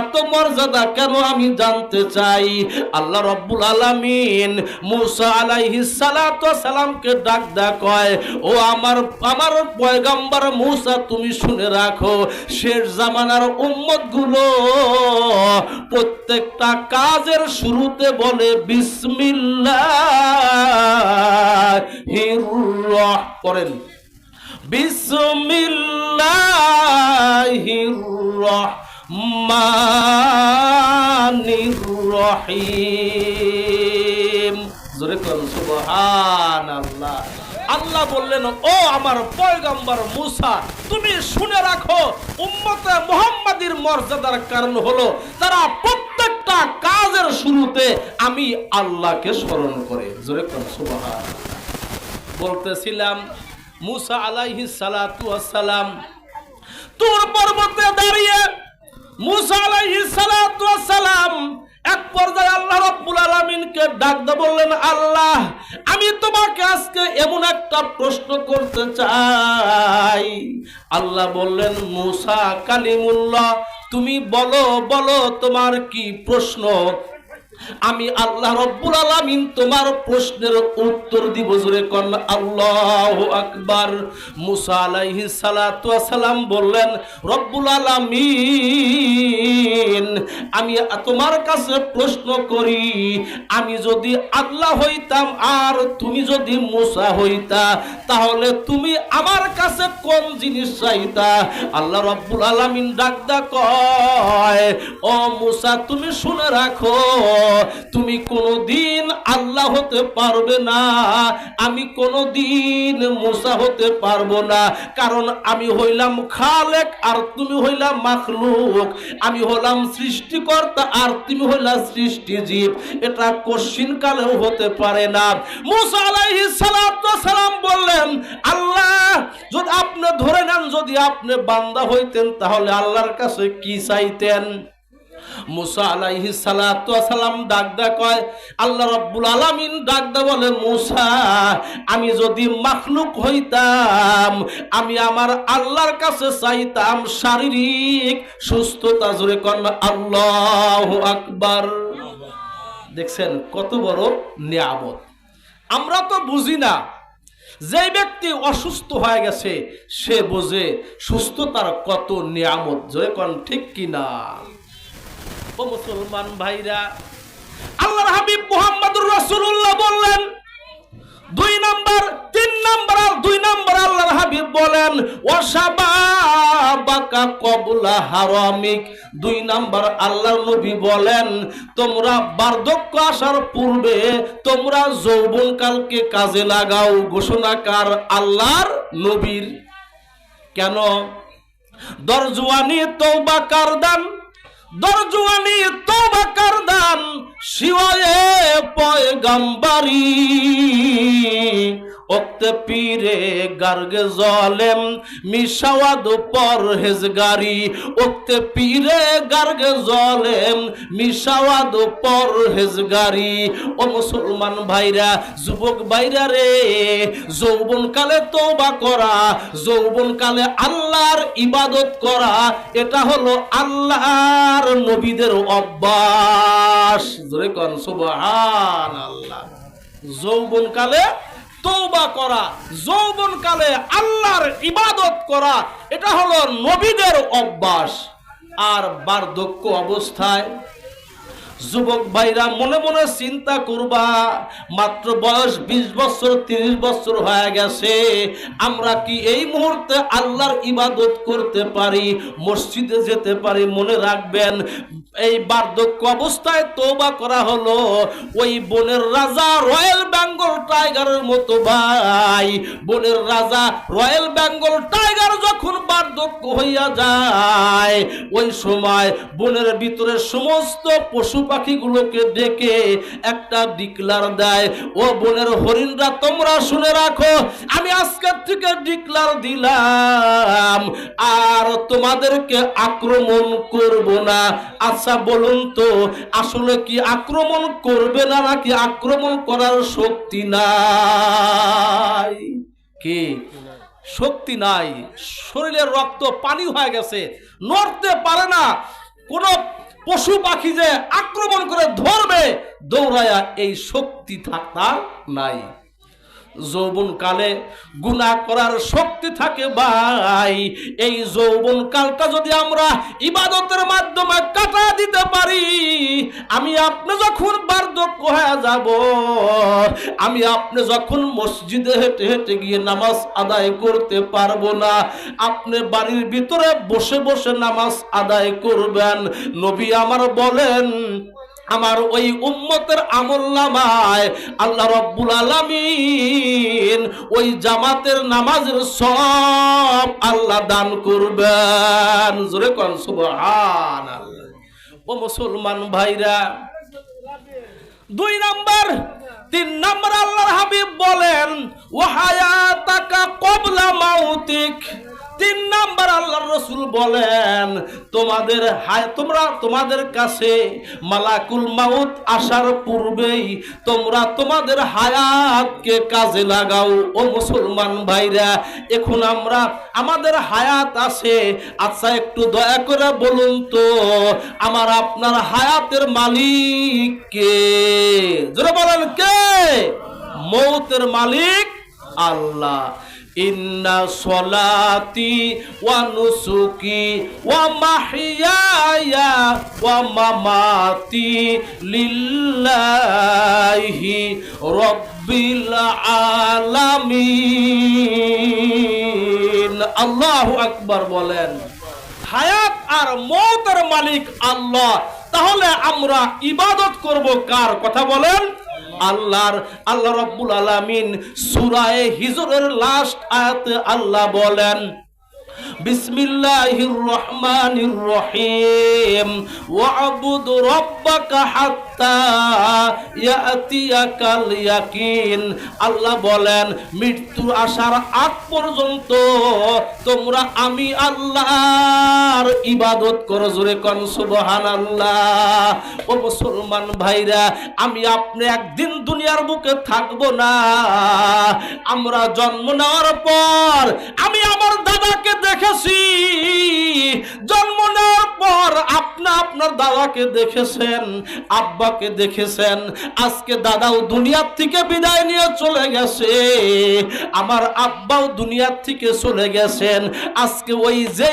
এত মর্যাদা কেন আমি জানতে চাই? আল্লাহ রব্বুল আলামিন মুসা আলাইহিস সালাতু সালামকে ডাক দা কয়, ও আমার আমার পয়গাম্বর মুসা, তুমি শুনে রাখো, শেষ জামানার উম্মতগুলো প্রত্যেকটা কাজের শুরুতে বলে বিসমিল্লাহ করেন বিসমিল্লাহির রহমানির রহিম। জোরে করুন সুবহানাল্লাহ। আল্লাহ বললেন, ও আমার পয়গম্বর মুসা, তুমি শুনে রাখো, উম্মতে মুহাম্মাদির মর্যাদার কারণ হলো তারা প্রত্যেকটা কাজের শুরুতে আমি আল্লাহকে স্মরণ করে। জোরে করুন সুবহানাল্লাহ। বলতেছিলাম, মুসা আলাইহি সালাতু সালাম তোর পর্বতে দাঁড়িয়ে মুসা আলাইহি সালাতু সালাম এক পর্যায়ে আল্লাহ রাব্বুল আলামিনকে ডাক দিয়ে বললেন আল্লাহ আমি তোমাকে আজকে এমন একটা প্রশ্ন করতে চাই। আল্লাহ বললেন, মুসা কালিমুল্লাহ, তুমি বলো বলো তোমার কি প্রশ্ন? আমি আল্লাহ রব্বুল আলামিন তোমার প্রশ্নের উত্তর দিব, জোরে কন, আল্লাহু আকবার। মুসা আলাইহিস সালাতু সালাম বললেন, রব্বুল আলামিন, আমি তোমার কাছে প্রশ্ন করি, আমি যদি আল্লাহ হইতাম আর তুমি যদি মুসা হইতা, তাহলে তুমি আমার কাছে কোন জিনিস চাইতা? আল্লাহ রব্বুল আলামিন ডাকদা কয়, ও মুসা, তুমি শুনে রাখো তুমি কোনোদিন আল্লাহ হতে পারবে না, আমি কোনোদিন মুসা হতে পারব না, কারণ আমি হইলাম খালেক আর তুমি হইলাম মাখলুক, আমি হলাম সৃষ্টিকর্তা আর তুমি হইলাম সৃষ্টিজীব, এটা কশিন কালেও হতে পারে না। মুসা আলাইহিস সালাতু সালাম বললেন, আল্লাহ, যদি আপনি ধরে নেন, যদি আপনি বান্দা হইতেন, তাহলে আল্লাহর কাছে কি চাইতেন? মুসা আলাইহি সালাতু সালাম ডাক দা কয়, আল্লাহ রাব্বুল আলামিন ডাক দা বলে, মুসা, আমি যদি মাখলুক হইতাম, আমি আমার আল্লাহর কাছে চাইতাম শারীরিক সুস্থতা, জোরে কন, আল্লাহু আকবার। দেখছেন কত বড় নিয়ামত। আমরা তো বুঝি না, যে ব্যক্তি অসুস্থ হয়ে গেছে, সে বোঝে সুস্থতার কত নিয়ামত জয় কন, ঠিক কিনা? ও মুসলমান ভাইরা। আল্লাহর হাবিব মুহাম্মদুর রাসূলুল্লাহ বললেন, দুই নাম্বার, তিন নাম্বার আর দুই নাম্বার আল্লাহর হাবিব বলেন ওয়াসাবাবাকা কবলা হারামিক। দুই নাম্বার আল্লাহর নবী বলেন, তোমরা বার্ধক্য আসার পূর্বে তোমরা যৌবনকালকে কাজে লাগাও। ঘোষণাকার আল্লাহর নবীর। কেন? দরজুয়ানি তৌবা কারদান দরজুয়ানি তোবা কারদান শিওয়ে পয়গাম্বারি। ওক্তে পীরে গার্গে জলেম মিশাওয়াদ পরহেজগারি ওক্তে পীরে গার্গে জলেম মিশাওয়াদ পরহেজগারি ও মুসলমান ভাইরা, যুবক ভাইরা রে যৌবন কালে তওবা করা যৌবন কালে আল্লাহর ইবাদত করা, এটা হলো আল্লাহর নবীদের অভ্যাস। জোরে কন সুবহান আল্লাহ যৌবন কালে তৌবা করা যৌবন কালে আল্লাহর ইবাদত করা, এটা হলো নবীদের অভ্যাস। আর বার্ধক্য অবস্থায় যুবক ভাইরা মনে মনে চিন্তা করবা, মাত্র বয়স বিশ বছর, তিরিশ বছর হয়ে গেছে, আমরা কি এই মুহূর্তে আল্লাহর ইবাদত করতে পারি, মসজিদে যেতে পারি, মনে রাখবেন, এই বার্ধক্য অবস্থায় তোবা করা হলো, ওই বনের রাজা রয়্যাল টাইগারের মতো ভাই। বনের রাজা রয়্যাল বেঙ্গল টাইগার যখন বার্ধক্য হইয়া যায়, ওই সময় বনের ভিতরে সমস্ত পশু পাখিগুলোকে ডেকে একটা ডিক্লার দেয়, ও বনের হরিণরা, তোমরা শুনে রাখো, আমি আজকের থেকে ডিক্লার দিলাম, আর তোমাদেরকে আক্রমণ করব না। আচ্ছা বলুন তো, আসলে কি আক্রমণ করবে না, নাকি আক্রমণ করার শক্তি নাই। কি? শক্তি নাই। শরীরের রক্ত পানি হয়ে গেছে। নড়তে পারে না। কোন পশু পাখি যে আক্রমণ করে ধরবে দৌড়ায়া এই শক্তি থাকার নাই। যৌবন কালে গুনাহ করার শক্তি থাকে ভাই। এই যৌবন কালটা যদি আমরা ইবাদতের মাধ্যমে কাটা দিতে পারি, আমি আপনি যখন বার্ধক্য হয়ে যাব, আমি আপনি যখন মসজিদে হেঁটে হেঁটে গিয়ে নামাজ আদায় করতে পারব না, আপনি বাড়ির ভিতরে বসে বসে নামাজ আদায় করবেন। নবী আমার বলেন আমার ওই উম্মতের আমল নামায় আল্লাহ রব্বুল আলামিন ওই জামাতের নামাজের সব আল্লাহ দান করবেন। জোরে কোন সুবহান ও মুসলমান ভাইরা, দুই নাম্বার, তিন নাম্বার আল্লাহর হাবিব বলেন ও হায়াতাকা কবলা মাউতিক। তিন নাম্বার আল্লাহর রসুল বলেন, তোমাদের হায়, তোমরা তোমাদের কাছে মালাকুল মাউত আসার পূর্বেই তোমরা তোমাদের হায়াতকে কাজে লাগাও। ও মুসলমান ভাইরা, এখন আমরা, আমাদের হায়াত আছে। আচ্ছা একটু দয়া করে বলুন তো, আমার আপনার হায়াতের মালিক কে? জোরে বলেন কে? মৌতের মালিক আল্লাহ। ইন্না সলাতি ওয়া নুসুকি ওয়া মাহইয়ায়া ওয়া মামাতি লিল্লাহি রব্বিল আলামিন। আল্লাহু আকবার বলেন, হায়াত আর মৌতের মালিক আল্লাহ। তাহলে আমরা ইবাদত করব কার? কথা বলেন। আল্লাহর, আল্লাহ রব্বুল আলামিন সুরায় হিজরের লাস্ট আয়াতে আল্লাহ বলেন, বিসমিল্লাহির রহমানির রহিম, ওয়াবুদ রব্বাকা ইয়াকিন আল্লাহ বলেন, মৃত্যু আসার আগ পর্যন্ত তোমরা আমি আল্লাহর ইবাদত করো। জোরে কোন, সুবহানাল্লাহ। ও মুসলমান ভাইরা, আমি আপনি একদিন দুনিয়ার বুকে থাকব না। আমরা জন্ম নেওয়ার পর আমি আমার দাদাকে দেখেছি। জন্ম আপনা আপনার দাদাকে দেখেছেন, আব্বাকে দেখেছেন, আজকে দাদাও দুনিয়ার থেকে বিদায় নিয়ে চলে গেছে, আমার আব্বাও দুনিয়ার থেকে চলে গেছেন, আজকে ওই যে